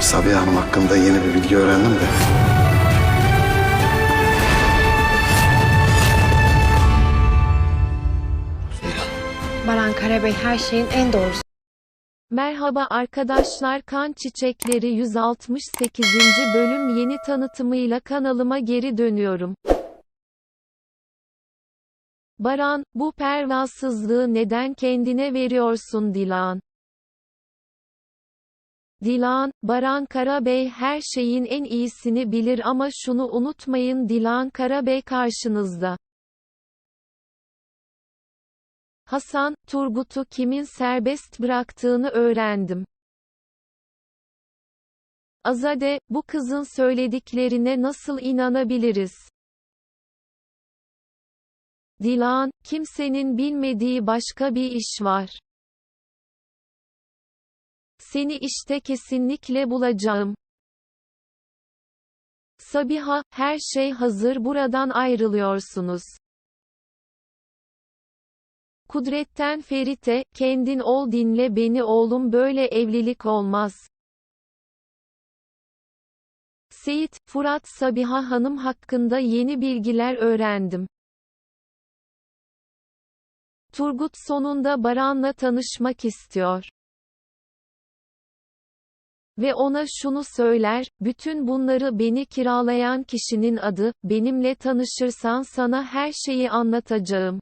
Sabiha Hanım hakkında yeni bir bilgi öğrendim de. Baran Karabey her şeyin en doğrusu. Merhaba arkadaşlar Kan Çiçekleri 168. bölüm yeni tanıtımıyla kanalıma geri dönüyorum. Baran, bu pervasızlığı neden kendine veriyorsun Dilan? Dilan, Baran Karabey her şeyin en iyisini bilir ama şunu unutmayın Dilan Karabey karşınızda. Hasan, Turgut'u kimin serbest bıraktığını öğrendim. Azade, bu kızın söylediklerine nasıl inanabiliriz? Dilan, kimsenin bilmediği başka bir iş var. Seni işte kesinlikle bulacağım. Sabiha, her şey hazır buradan ayrılıyorsunuz. Kudretten Ferit'e, kendin ol dinle beni oğlum böyle evlilik olmaz. Seyit, Fırat Sabiha Hanım hakkında yeni bilgiler öğrendim. Turgut sonunda Baran'la tanışmak istiyor. Ve ona şunu söyler, bütün bunları beni kiralayan kişinin adı, benimle tanışırsan sana her şeyi anlatacağım.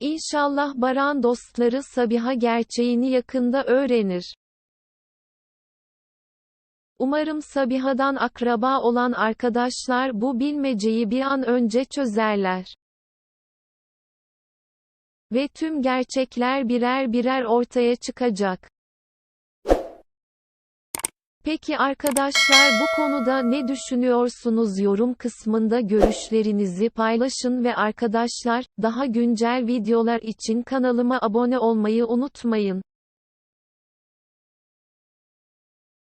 İnşallah Baran dostları Sabiha gerçeğini yakında öğrenir. Umarım Sabiha'dan akraba olan arkadaşlar bu bilmeceyi bir an önce çözerler. Ve tüm gerçekler birer birer ortaya çıkacak. Peki arkadaşlar bu konuda ne düşünüyorsunuz yorum kısmında görüşlerinizi paylaşın ve arkadaşlar, daha güncel videolar için kanalıma abone olmayı unutmayın.